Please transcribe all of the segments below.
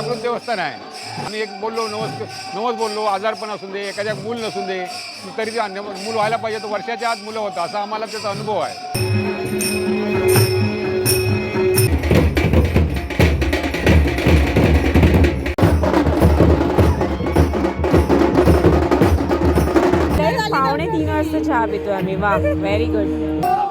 जागृत देवस्थान आहे. आम्ही एक बोललो नवस नवस बोललो आजारपण असून दे एखाद्या मूल नसून दे तरी ते अन्य- मूल व्हायला पाहिजे तर वर्षाच्या आत मुलं होतं असा आम्हाला त्याचा अनुभव आहे. पावणे तीन वाजता चहा पितो आम्ही. वा व्हेरी गुड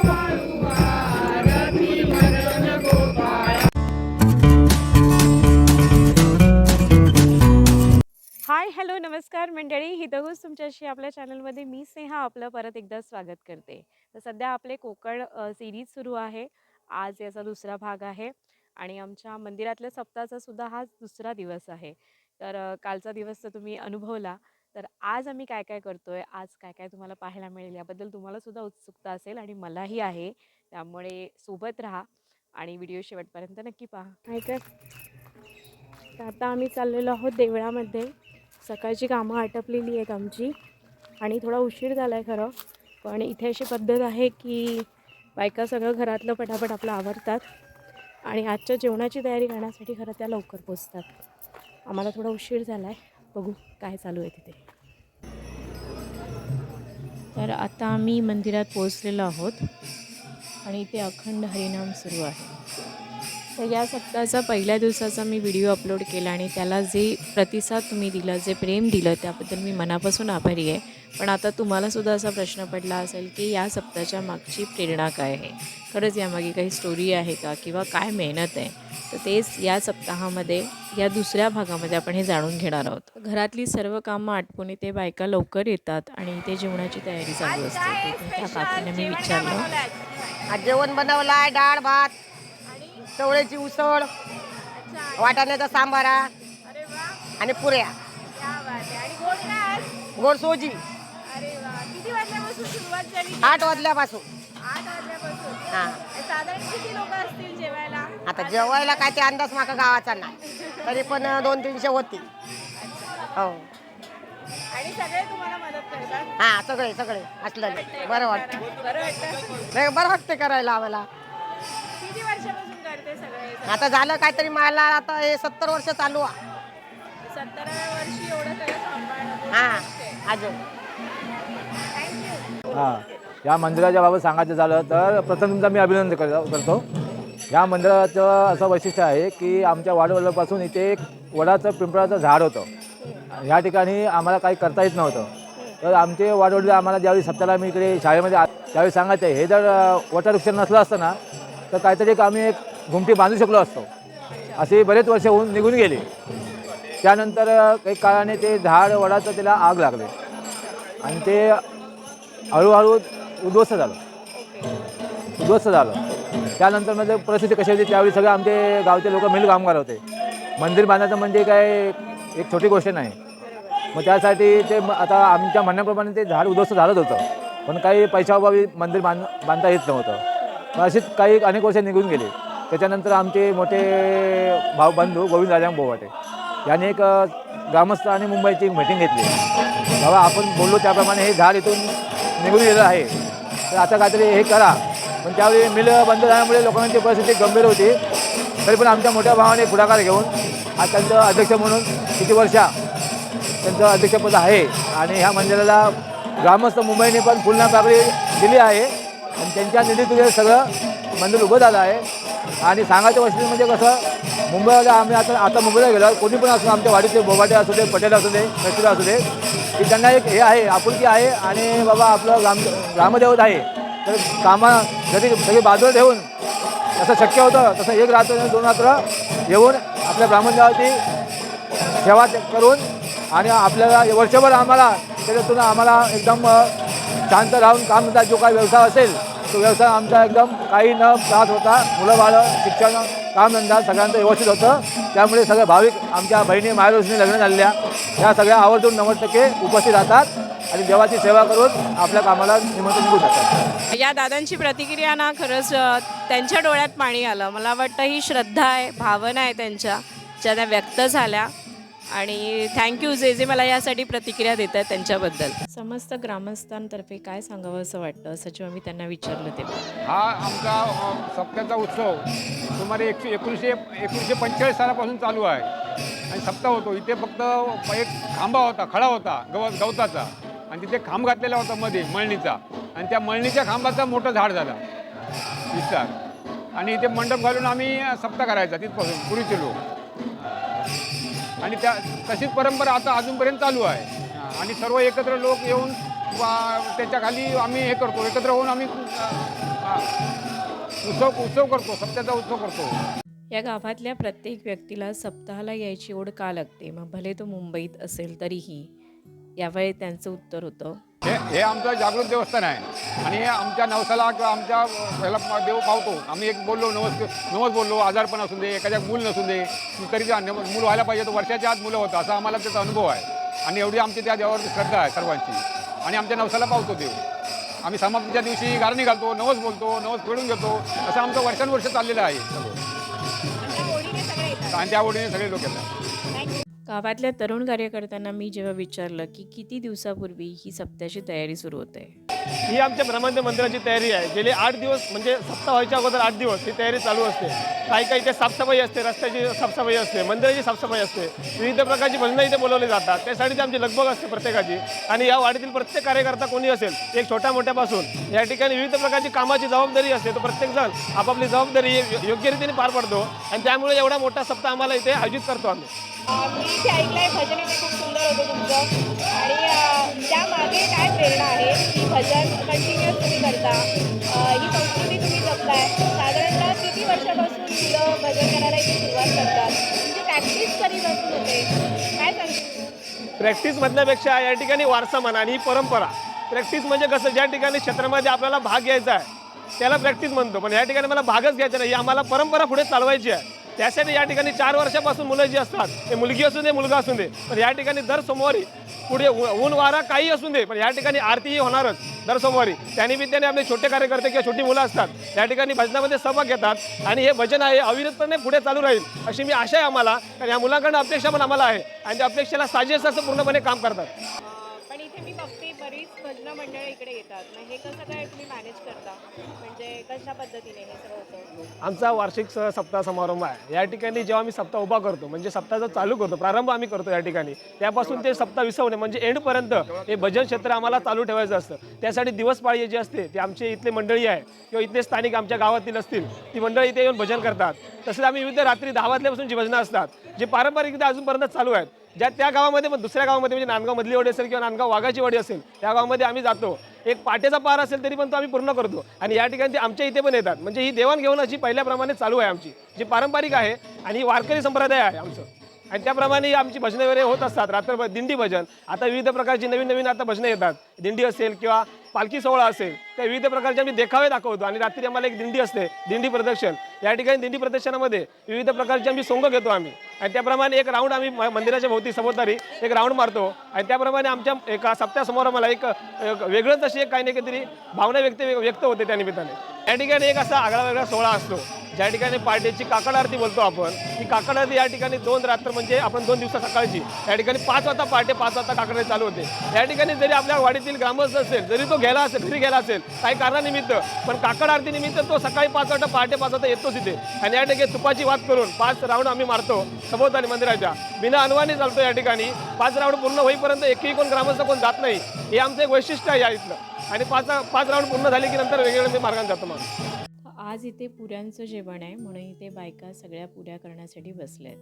हॅलो नमस्कार मंडळी. हितगुज तुमच्याशी आपल्या चॅनलमध्ये मी स्नेहा आपलं परत एकदा स्वागत करते. तर सध्या आपले कोकण सिरीज सुरू आहे. आज याचा दुसरा भाग आहे आणि आमच्या मंदिरातल्या सप्ताहाचा सुद्धा हा दुसरा दिवस आहे. तर कालचा दिवस तर तुम्ही अनुभवला. तर आज आम्ही काय काय करतो आहे आज काय काय तुम्हाला पाहायला मिळेल? याबद्दल तुम्हालासुद्धा उत्सुकता असेल आणि मलाही आहे. त्यामुळे सोबत राहा आणि व्हिडिओ शेवटपर्यंत नक्की पहा. काय तर आता आम्ही चाललेलो आहोत देवळामध्ये. सकाळची कामं आटपलेली आहेत आमची आणि थोडा उशीर झाला आहे खरं पण इथे अशी पद्धत आहे की बायका सगळं घरातलं पटापट आपलं आवरतात आणि आजच्या जेवणाची तयारी करण्यासाठी खरं त्या लवकर पोचतात. आम्हाला थोडा उशीर झाला आहे बघू काय चालू आहे तिथे. तर आता आम्ही मंदिरात पोचलेलो आहोत आणि इथे अखंड हरिनाम सुरू आहे. तर या सप्ताहाचा पहिल्या दिवसाचा मी व्हिडिओ अपलोड केला आणि त्याला जे प्रतिसाद तुम्ही दिला जे प्रेम दिलं त्याबद्दल मी मनापासून आभारी आहे. पण आता तुम्हालासुद्धा असा प्रश्न पडला असेल की या सप्ताहाच्या मागची प्रेरणा काय आहे? खरंच यामागे काही स्टोरी आहे का किंवा काय मेहनत आहे? तर तेच या सप्ताहामध्ये या दुसऱ्या भागामध्ये आपण हे जाणून घेणार आहोत. घरातली सर्व कामं आटपून इथे बायका लवकर येतात आणि इथे जेवणाची तयारी चालू असते. त्या काकीने मी विचारलं. जेवण बनवलं आहे डाळ भात. चवळ्याची उसळ वाटाण्याचा सांबारा आणि पुऱ्या. गोड सोजी. आठ वाजल्यापासून. हा. आता जेवायला काय ते अंदाज माका गावाचा नाही तरी पण दोन तीनशे होती. हो. हा सगळे सगळे. असलं बरं वाटतं बरं वाटतं नाही, बरं वाटतं करायला आम्हाला. सगळे आता झालं काहीतरी मला आता हे सत्तर वर्ष चालू. आहे सत्तराव्या वर्षी एवढं सगळं सांभाळणं हा अजून हां या मंदिराच्या बाबत सांगायचं झालं तर प्रथम तुमचा मी अभिनंदन कर- करतो. या मंदिराचं असं वैशिष्ट्य आहे की आमच्या वाडवडिलापासून इथे एक वडाचं पिंपळाचं झाड होतं. ह्या ठिकाणी आम्हाला काही करता येत नव्हतं. तर आमचे वाडवडील आम्हाला ज्यावेळी सप्ताहाला मी इकडे शाळेमध्ये आ- त्यावेळी सांगायचे हे जर अ, वटवृक्ष नसलं असतं ना तर काहीतरी एक आम्ही एक घुमटी बांधू शकलो असतो. असे बरेच वर्ष होऊन निघून गेले. त्यानंतर काही काळाने ते झाड वडाचं त्याला आग लागले. आणि ते हळूहळू उद्ध्वस्त झालं. उद्ध्वस्त झालं. त्यानंतर म्हणजे परिस्थिती कशी होती त्यावेळी सगळे आमचे गावचे लोक मिल कामगार होते. मंदिर बांधायचं म्हणजे काय एक छोटी गोष्ट नाही. मग त्यासाठी ते आता आमच्या म्हणण्याप्रमाणे ते झाड उद्ध्वस्त झालंच होतं. पण काही पैशाअभावी मंदिर बांध बांधता येत नव्हतं. असेच अशीच काही अनेक वर्ष निघून गेली. त्याच्यानंतर आमचे मोठे भाऊ बंधू गोविंद राजाम बोवाटे. यांनी एक ग्रामस्थ आणि मुंबईची एक मीटिंग घेतली. बाबा आपण बोललो त्याप्रमाणे हे झाड इथून निघून गेलं आहे. तर आता काहीतरी हे करा. पण त्यावेळी मिल बंद झाल्यामुळे लोकांची परिस्थिती गंभीर होती. तरी पण आमच्या मोठ्या भावाने पुढाकार घेऊन आज त्यांचं अध्यक्ष म्हणून किती वर्षा त्यांचं अध्यक्षपद आहे. आणि ह्या मंदिराला ग्रामस्थ मुंबईने पण पुन्हा पाकळी दिली आहे. आणि त्यांच्या निधीतून हे सगळं मंदिर उभं झालं आहे. आणि सांगायचं वैशिष्ट्य म्हणजे कसं मुंबईला आम्ही आता आता मुंबईला गेलो कोणी पण असो आमच्या वाडीचे बोबाटे असू दे पटेल असू दे कचरे असू दे की त्यांना एक हे आहे आपुलकी आहे आणि बाबा आपलं ग्राम ग्रामदेवत आहे. तर कामा जरी सगळी बाजूला ठेवून जसं शक्य होतं तसं एक रात्र दोन रात्र येऊन आपल्या ब्राह्मणदेवाची सेवा ते- करून आणि आपल्याला वर्षभर आम्हाला त्याच्यातून आम्हाला एकदम शांत राहून काम जो काय व्यवसाय असेल तो व्यवसाय आमचा एकदम काही न त्रास होता. मुलं बाळं शिक्षण कामधंदा सगळ्यांचं व्यवस्थित होतं. त्यामुळे सगळे भाविक आमच्या बहिणी मायरोसनी लग्न झालेल्या. या सगळ्या आवर्जून नव्वद टक्के उपस्थित राहतात आणि देवाची सेवा करून आपल्या कामाला निमंत्रण निघून जातात या दादांची प्रतिक्रिया ना खरंच त्यांच्या डोळ्यात पाणी आलं. मला वाटतं ही श्रद्धा आहे भावना आहे त्यांच्या ज्या त्या व्यक्त झाल्या. आणि थँक्यू जे जे मला यासाठी प्रतिक्रिया देत आहेत त्यांच्याबद्दल. समस्त ग्रामस्थांतर्फे काय सांगावं असं वाटतं? असं जेव्हा मी त्यांना विचारलं तेव्हा. हा आमचा अ, सप्त्याचा उत्सव सुमारे एकशे एकोणीसशे एकोणीसशे पंचेचाळीस सालापासून चालू आहे. आणि सप्ताह होतो. इथे फक्त एक खांबा होता खडा होता गवत गवताचा. आणि तिथे खांब घातलेला होता मध्ये मळणीचा. आणि त्या मळणीच्या खांबाचं मोठं झाड झाला. विस्तार. आणि इथे मंडप घालून आम्ही सप्ताह करायचा तिथपासून पूर्वीचे लोक. आणि त्या तशीच परंपरा आता अजूनपर्यंत चालू आहे. आणि सर्व एकत्र लोक येऊन वा- त्याच्याखाली आम्ही हे करतो एकत्र होऊन आम्ही उत्सव उत्सव करतो सप्त्याचा उत्सव करतो. या गावातल्या प्रत्येक व्यक्तीला सप्ताहाला यायची ओढ का लागते? मग भले तो मुंबईत असेल तरीही. यावेळी त्यांचं उत्तर होतं. हे हे आमचं जागृत देवस्थान आहे. आणि आमच्या नवसाला किंवा आमच्या ह्याला देव पावतो. आम्ही एक बोललो नवस नवस बोललो आजारपण असून दे एखाद्या मूल नसून दे तरी ते मूल व्हायला पाहिजे तर वर्षाच्या आत मुलं होतं असा आम्हाला त्याचा अनुभव आहे. आणि एवढी आमची त्या देवावरती श्रद्धा आहे सर्वांची. आणि आमच्या नवसाला पावतो देव. आम्ही समाप्तीच्या दिवशी गारणी घालतो नवस बोलतो नवस फेडून घेतो असं आमचं वर्षानुवर्ष चाललेलं आहे. आणि त्या ओढीने सगळे लोक येतात. गावातल्या तरुण कार्यकर्त्यांना मी जेव्हा विचारलं की किती दिवसापूर्वी ही सप्त्याची तयारी सुरू होते ही आमच्या ब्रह्मांड मंदिराची तयारी आहे. गेले आठ दिवस म्हणजे सप्ताह व्हायच्या अगोदर आठ दिवस ही तयारी चालू असते. काही काही इथे साफसफाई असते रस्त्याची साफसफाई असते मंदिराची साफसफाई असते. विविध प्रकारची भजनं इथे बोलवली जातात. त्यासाठी आमची लगबग असते प्रत्येकाची. आणि या वाडीतील प्रत्येक कार्यकर्ता कोणी असेल एक छोट्या मोठ्यापासून या ठिकाणी विविध प्रकारची कामाची जबाबदारी असते. तो प्रत्येकजण आपापली जबाबदारी योग्य रीतीने पार पडतो. आणि त्यामुळे एवढा मोठा सप्ताह आम्हाला इथे आयोजित करतो आम्ही. मी इथे ऐकलंय भजन इथे खूप सुंदर होतं तुमचं. आणि त्यामागे काय प्रेरणा आहे? की भजन कंटिन्युअस तुम्ही करता. ही संस्कृती तुम्ही जपताय. साधारणतः किती वर्षापासून मुलं भजन करायला इथे सुरुवात करतात? तुमची प्रॅक्टिस कधीपासून होते? काय सांगतो प्रॅक्टिस म्हणण्यापेक्षा या ठिकाणी वारसा म्हणा आणि ही परंपरा. प्रॅक्टिस म्हणजे कसं ज्या ठिकाणी क्षेत्रामध्ये आपल्याला भाग घ्यायचा आहे त्याला प्रॅक्टिस म्हणतो. पण या ठिकाणी मला भागच घ्यायचा नाही. आम्हाला परंपरा पुढे चालवायची आहे. त्यासाठी या ठिकाणी चार वर्षापासून मुलं जी असतात ते मुलगी असू दे मुलगा असू दे पण या ठिकाणी दर सोमवारी पुढे ऊन वारा काही असू दे पण या ठिकाणी आरतीही होणारच दर सोमवारी. त्यानिमित्ताने आपले छोटे कार्यकर्ते किंवा छोटी मुलं असतात या ठिकाणी भजनामध्ये सहभाग घेतात आणि हे भजन आहे अविरतपणे पुढे चालू राहील अशी मी आशा आहे आम्हाला. कारण या मुलांकडनं अपेक्षा पण आम्हाला आहे आणि त्या अपेक्षेला साजेस असं पूर्णपणे काम करतात. पण इथे मी बघते बरीच लग्न मंडळ इकडे येतात. मग हे कसं काय तुम्ही मॅनेज करता? म्हणजे कशा पद्धतीने हे सगळं होतं? आमचा वार्षिक स- सप्ताह समारंभ आहे. या ठिकाणी जेव्हा आम्ही सप्ताह उभा करतो म्हणजे सप्ताह चालू करतो प्रारंभ आम्ही करतो या ठिकाणी. त्यापासून ते सप्ताह विसवणे म्हणजे एंडपर्यंत हे भजन क्षेत्र आम्हाला चालू ठेवायचं असतं. त्यासाठी दिवसपाळी जी असते ते आमचे इथले मंडळी आहे किंवा इथले स्थानिक आमच्या गावातील असतील ती मंडळी इथे येऊन भजन करतात. तसेच आम्ही विविध रात्री दहा वाजल्यापासून जी भजनं असतात जे पारंपरिक अजूनपर्यंत चालू आहेत ज्या त्या गावामध्ये पण दुसऱ्या गावामध्ये म्हणजे नांदगाव मधली वाडी असेल किंवा नांदगाव वाघाची वाडी असेल त्या गावामध्ये आम्ही जातो. एक पाटेचा पार असेल तरी पण तो आम्ही पूर्ण करतो. आणि या ठिकाणी ते आमच्या इथे पण येतात. म्हणजे ही देवाणघेवाण अशी पहिल्याप्रमाणे चालू आहे आमची. जी पारंपरिक आहे आणि ही वारकरी संप्रदाय आहे आमचं. आणि त्याप्रमाणे आमची भजनं वगैरे होत असतात. रात्रभर दिंडी भजन. आता विविध प्रकारची नवीन नवीन आता भजनं येतात. दिंडी असेल किंवा पालखी सोहळा असेल त्या विविध प्रकारचे आम्ही देखावे दाखवतो आणि रात्री आम्हाला एक दिंडी असते दिंडी प्रदर्शन या ठिकाणी दिंडी प्रदर्शनामध्ये विविध प्रकारचे आम्ही सोंग घेतो आम्ही. आणि त्याप्रमाणे एक राऊंड आम्ही मंदिराच्या भोवती सभोवतारी एक राऊंड मारतो. आणि त्याप्रमाणे आमच्या एका सप्त्यासमोर आम्हाला एक एक वेगळंच अशी एक काही ना काहीतरी भावना व्यक्त व्यक्त होते त्या निमित्ताने. या ठिकाणी एक असा आगळा वेगळा सोहळा असतो. ज्या ठिकाणी पार्टीची काकड आरती बोलतो आपण ती काकड आरती या ठिकाणी दोन रात्र म्हणजे आपण दोन दिवसा सकाळची. या ठिकाणी पाच वाजता पहाटे पाच वाजता काकड चालू होते. या ठिकाणी जरी आपल्या वाडीतील ग्रामस्थ असेल जरी तो गेला असेल घरी गेला असेल काही कारणानिमित्त पण काकड आरती निमित्त तो सकाळी पाच वाजता पहाटे पाच वाजता येतोच इथे. आणि या ठिकाणी तुपाची वाद करून पाच राऊंड आम्ही मारतो सभोवताली मंदिराच्या. बिना अनुवाने चालतो या ठिकाणी. पाच राऊंड पूर्ण होईपर्यंत एकही कोण ग्रामस्थ कोण जात नाही. हे आमचं एक वैशिष्ट्य आहे या इथलं. आणि पाच पाच राऊंड पूर्ण झाले की नंतर वेगवेगळ्या मार्गाने जातो मग आज इथे पुऱ्यांचं जेवण आहे म्हणून इथे बायका सगळ्या पुऱ्या करण्यासाठी बसल्यात.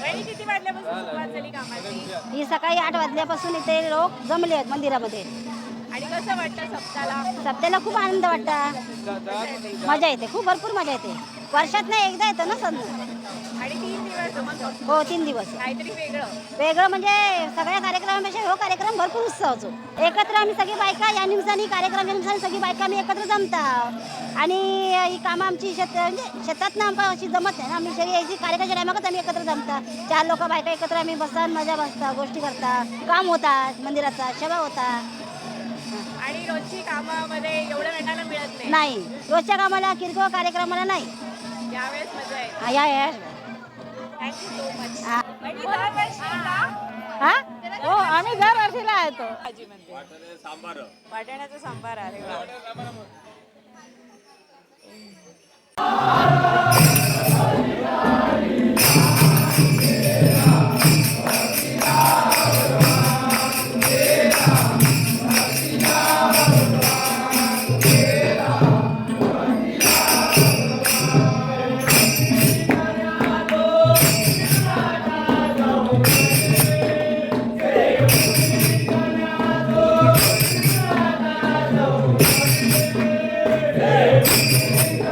वहिनी किती वाजल्यापासून सुरुवात झाली कामाची? ही सकाळी आठ वाजल्यापासून इथे लोक जमले आहेत मंदिरामध्ये. आणि कसं वाटतं सप्ताला? सप्त्याला खूप आनंद वाटतं मजा येते. खूप भरपूर मजा येते. वर्षात नाही एकदा येतो ना सण हो तीन दिवस. काहीतरी वेगळं वेगळं म्हणजे सगळ्या कार्यक्रमापेक्षा हो कार्यक्रम भरपूर उत्सव होतो एकत्र आम्ही सगळी बायका या निमित्ताने कार्यक्रम या निमित्ताने सगळी बायका आम्ही एकत्र जमता. आणि ही कामं आमची शेत म्हणजे शेतात ना आमका अशी जमत नाही ना. आम्ही शरी यायची कार्यक्रमाच्या टायमाकच आम्ही एकत्र जमता. चार लोक बायका एकत्र आम्ही बसतात मजा बसता गोष्टी करता. काम होतात मंदिराचा सेवा होता. आणि रोजची कामामध्ये एवढं भेटायला मिळत नाही? रोजच्या कामाला किरकोळ कार्यक्रमाला नाही. यावेळेस मजा आहे या. हा. दरवर्षी हा? हो आम्ही दरवर्षीला येतो. भाजी म्हणते वाटाण्याचा सांबार अरे वा. Cristo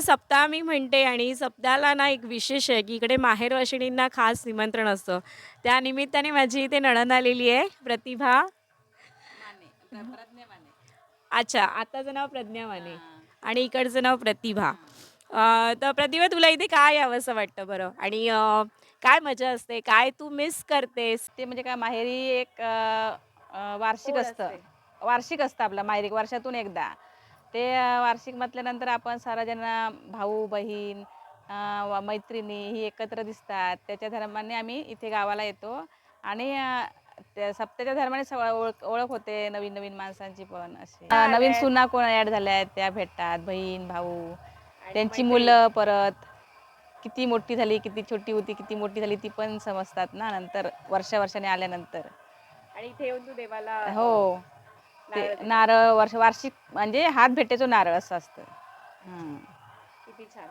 सप्ताह मी म्हणते आणि सप्ताहाला ना एक विशेष आहे की इकडे माहेर वाशिणींना खास निमंत्रण असतं. त्या निमित्ताने माझी इथे नणंद आलेली आहे. प्रतिभा. अच्छा आताचं नाव प्रज्ञा माने आणि इकडचं नाव प्रतिभा. तर प्रतिभा तुला इथे काय यावंसं वाटतं बरं? आणि काय मजा असते? काय तू मिस करतेस? ते म्हणजे काय माहेरी एक वार्षिक असतं. वार्षिक असतं आपलं माहेरी वर्षातून एकदा. ते वार्षिक म्हटल्यानंतर आपण साराजण भाऊ बहीण मैत्रिणी ही एकत्र दिसतात त्याच्या धर्माने आम्ही इथे गावाला येतो. आणि त्या सप्त्याच्या धर्माने ओळख ओळख होते नवीन नवीन माणसांची पण अशी. नवीन सुना कोण ॲड झाल्या आहेत त्या भेटतात बहीण भाऊ. त्यांची मुलं परत किती मोठी झाली किती छोटी होती किती मोठी झाली ती पण समजतात ना नंतर वर्षा वर्षाने आल्यानंतर. आणि इथे येऊन तू देवाला हो. ते नारळ वर्ष वार्षिक म्हणजे हात भेटेचो नारळ असं असतं. हं. किती छान.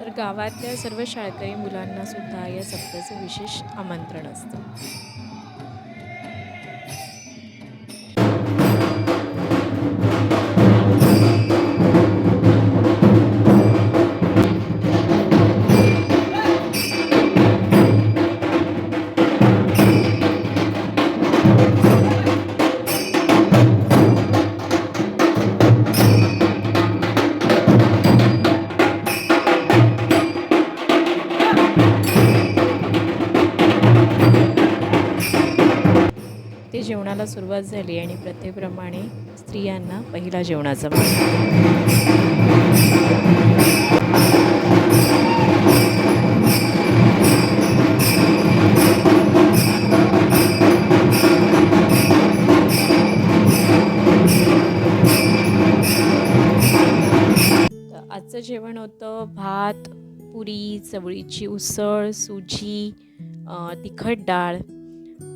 तर गावातल्या सर्व शाळकरी मुलांना सुद्धा या सप्त्याचं विशेष आमंत्रण असतं. जेवणाला सुरुवात झाली आणि प्रथेप्रमाणे स्त्रियांना पहिला जेवणाचा मान आजचं जेवण होतं भात पुरी चवळीची उसळ सुजी तिखट डाळ.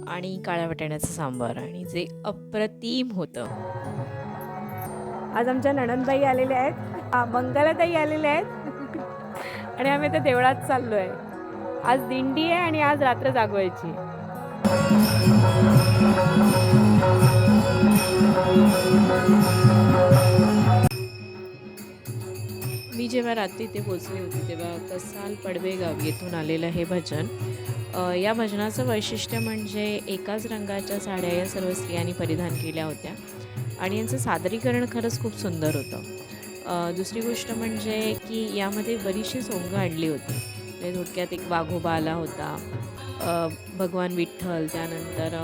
आणि काळ्या वाटाण्याचं सांबार आणि जे अप्रतिम होतं. आज आमच्या नणंदबाई आलेल्या आहेत मंगलाताई आलेल्या आहेत. आणि आम्ही त्या देवळात चाललो आहे आज दिंडी आहे आणि आज रात्र जागवायची. मी जेव्हा रात्री ते पोचले होते तेव्हा कसाल पडवेगाव येथून आलेलं हे भजन. या भजनाचं वैशिष्ट्य म्हणजे एकाच रंगाच्या साड्या या सर्व स्त्रियांनी परिधान केल्या होत्या. आणि यांचं सादरीकरण खरंच खूप सुंदर होतं. दुसरी गोष्ट म्हणजे की यामध्ये बरीचशी सोंगं आणली होती. म्हणजे थोडक्यात एक वाघोबा आला होता. भगवान विठ्ठल त्यानंतर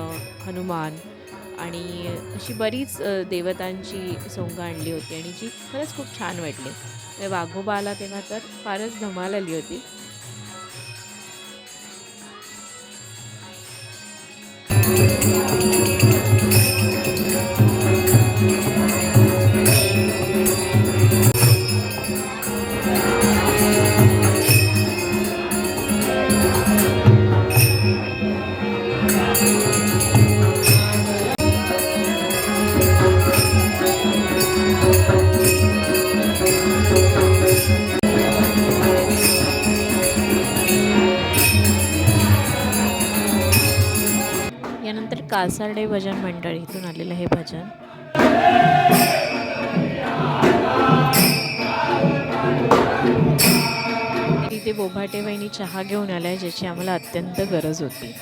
हनुमान आणि अशी बरीच देवतांची सोंगं आणली होती आणि जी खरंच खूप छान वाटली. म्हणजे वाघोबा आला तेव्हा तर फारच धमाल आली होती. कासार्डे भजन मंडळ? इथून आलेलं हे भजन. इथे बोभाटे वहिनी चहा घेऊन आल्या ज्याची आम्हाला अत्यंत गरज होती.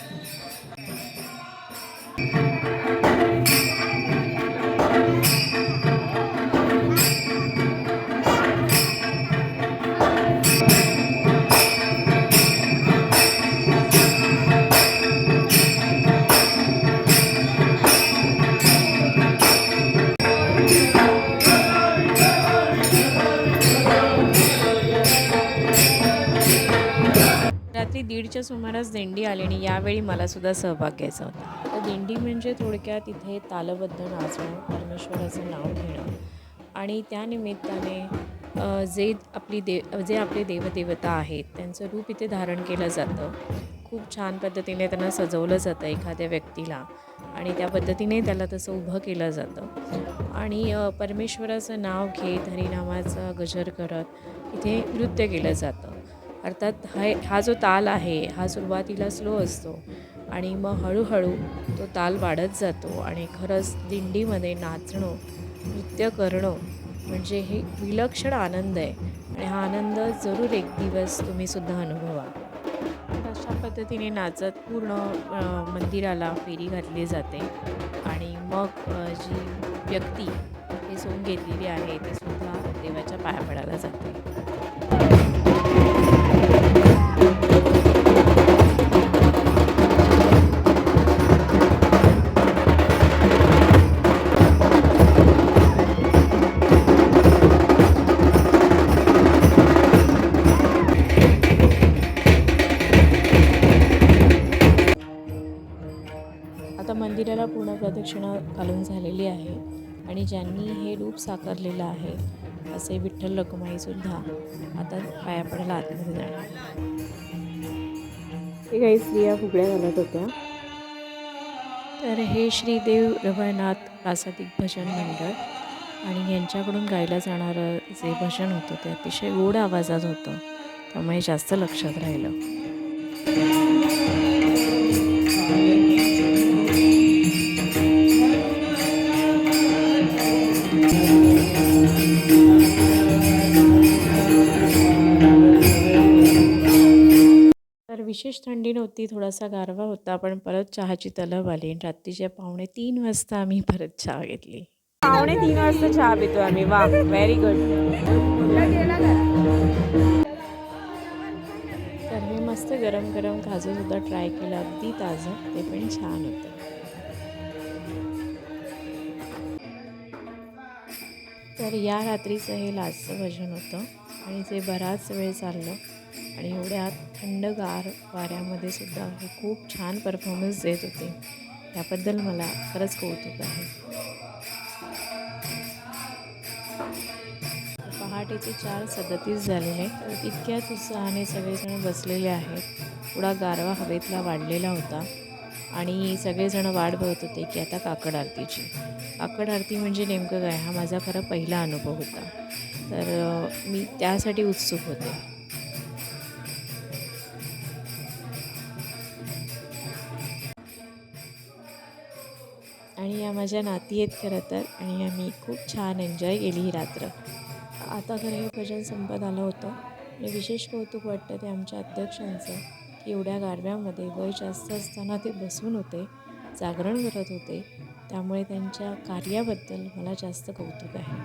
आणि यावेळी मलासुद्धा सहभाग घ्यायचा होता. तर दिंडी म्हणजे थोडक्यात इथे तालबद्ध नाचणं परमेश्वराचं नाव घेणं. आणि त्यानिमित्ताने जे आपली दे जे आपले देवदेवता आहेत त्यांचं रूप इथे धारण केलं जातं. खूप छान पद्धतीने त्यांना सजवलं जातं एखाद्या व्यक्तीला आणि त्या पद्धतीने त्याला तसं उभं केलं जातं. आणि परमेश्वराचं नाव घेत हरिनामाचा गजर करत इथे नृत्य केलं जातं. अर्थात हा हा जो ताल आहे हा सुरुवातीला स्लो असतो आणि मग हळूहळू तो ताल वाढत जातो आणि खरंच दिंडीमध्ये नाचणं नृत्य करणं म्हणजे हे विलक्षण आनंद आहे. आणि हा आनंद जरूर एक दिवस तुम्ही सुद्धा अनुभवा. अशा पद्धतीने नाचत पूर्ण मंदिराला फेरी घातली जाते आणि मग जी व्यक्ती हे सोंग घेतलेली आहे ते सुद्धा देवाच्या पाया पडायला जाते. आणि ज्यांनी हे रूप साकारलेलं आहे असे विठ्ठल रखुमाईसुद्धा आता पाया पडायला आतमध्ये जाणार हे काही स्त्रिया फुगड्या घालत होत्या. तर हे श्रीदेव रवळनाथ प्रासादिक भजन मंडळ आणि यांच्याकडून गायलं जाणारं जे भजन होतं ते अतिशय गोड आवाजात होतं त्यामुळे जास्त लक्षात राहिलं. विशेष थंडी नव्हती थोडासा गारवा होता पण परत चहाची तलब आली. आणि रात्रीच्या पावणे तीन वाजता आम्ही परत चहा घेतली. पावणे तीन वाजता चहा पितो आम्ही. वा व्हेरी गुड तर हे मस्त गरम गरम काजू सुद्धा ट्राय केलं. अगदी ताजं. ते पण छान होतं. तर या रात्रीचं हे लास्टचं भजन होतं. आणि जे बराच वेळ चाललं. आणि एवढ्या थंडगार वाऱ्यामध्ये सुद्धा हे खूप छान परफॉर्मन्स देत होते. त्याबद्दल मला खरंच कौतुक आहे. पहाटेचे चार सदतीस झालेले तर इतक्याच उत्साहाने सगळेजण बसलेले आहेत. थोडा गारवा हवेतला वाढलेला होता. आणि सगळेजण वाट बघत होते की आता काकड आरतीची. काकड आरती म्हणजे नेमकं काय? हा माझा खरा पहिला अनुभव होता. तर मी त्यासाठी उत्सुक होते. आणि या माझ्या नाती आहेत खरं तर आणि आम्ही खूप छान एन्जॉय केली ही रात्र. आता खरं हे भजन संपत आलं होतं. आणि विशेष कौतुक वाटतं ते आमच्या अध्यक्षांचं की एवढ्या गारव्यामध्ये वय जास्त असताना ते बसून होते जागरण करत होते. त्यामुळे त्यांच्या कार्याबद्दल मला जास्त कौतुक आहे.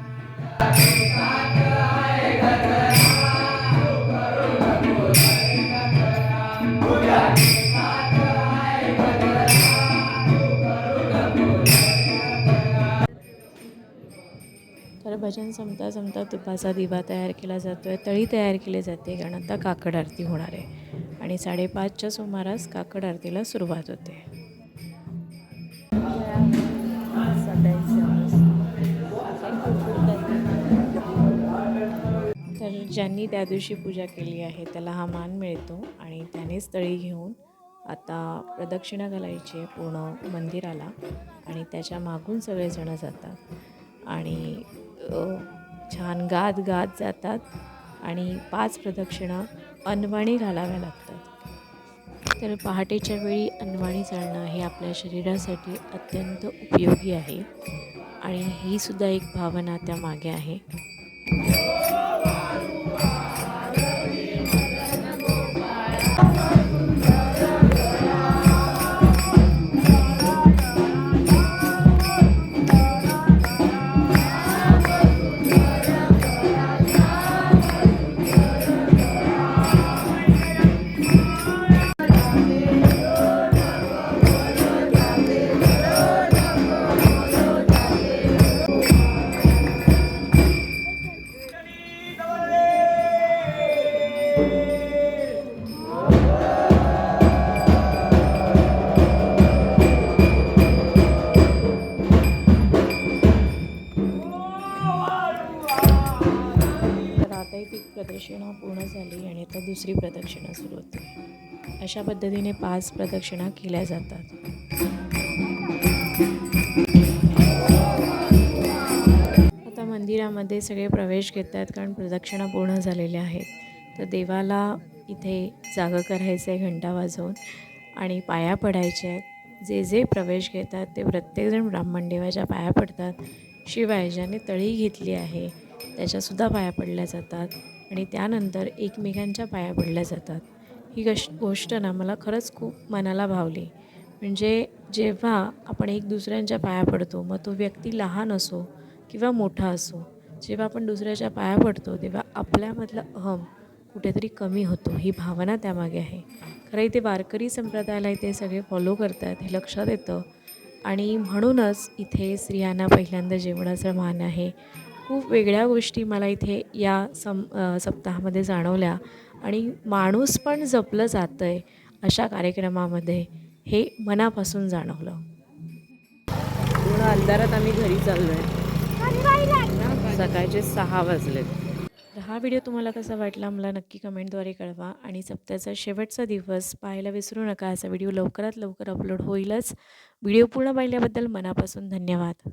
भजन संपता संपता तुपाचा दिवा तयार केला जातो आहे तळी तयार केली जाते. कारण आता काकड आरती होणार आहे. आणि साडेपाचच्या सुमारास काकड आरतीला सुरुवात होते. तर ज्यांनी त्या दिवशी पूजा केली आहे त्याला हा मान मिळतो आणि त्यानेच तळी घेऊन आता प्रदक्षिणा घालायची आहे पूर्ण मंदिराला. आणि त्याच्या मागून सगळेजणं जातात. आणि छान गात गात जातात आणि पाच प्रदक्षिणा अनवाणी घालाव्या लागतात. तर पहाटेच्या वेळी अनवाणी चालणं हे आपल्या शरीरासाठी अत्यंत उपयोगी आहे आणि ही सुद्धा एक भावना त्यामागे आहे. दुसरी प्रदक्षिणा सुरू होते. अशा पद्धतीने पाच प्रदक्षिणा केल्या जातात. आता मंदिरामध्ये सगळे प्रवेश घेत आहेत कारण प्रदक्षिणा पूर्ण झालेल्या आहेत. तर देवाला इथे जागं करायचं आहे घंटा वाजवून आणि पाया पडायच्या आहेत. जे जे प्रवेश घेतात ते प्रत्येकजण ब्राह्मण देवाच्या पाया पडतात. शिवाय ज्याने तळी घेतली आहे त्याच्यासुद्धा पाया पडल्या जातात. आणि त्यानंतर एकमेकांच्या पाया पडल्या जातात. ही गश गोष्ट ना मला खरंच खूप मनाला भावली. म्हणजे जेव्हा आपण एक दुसऱ्यांच्या पाया पडतो मग तो व्यक्ती लहान असो किंवा मोठा असो जेव्हा आपण दुसऱ्याच्या पाया पडतो तेव्हा आपल्यामधलं अहम कुठेतरी कमी होतो ही भावना त्यामागे आहे. खरं इथे वारकरी संप्रदायाला इथे सगळे फॉलो करतात हे लक्षात येतं. आणि म्हणूनच इथे स्त्रियांना पहिल्यांदा जेवणाचं मान आहे. खूप वेगळ्या गोष्टी मला इथे या सम सप्ताहामध्ये जाणवल्या. आणि माणूस पण जपलं जातं आहे अशा कार्यक्रमामध्ये हे मनापासून जाणवलं. पूर्ण अंधारात आम्ही घरी चाललो आहे सकाळचे सहा वाजलेत. तर हा व्हिडिओ तुम्हाला कसा वाटला मला नक्की कमेंटद्वारे कळवा. आणि सप्त्याचा शेवटचा दिवस पाहायला विसरू नका. असा व्हिडिओ लवकरात लवकर अपलोड होईलच. व्हिडिओ पूर्ण पाहिल्याबद्दल मनापासून धन्यवाद.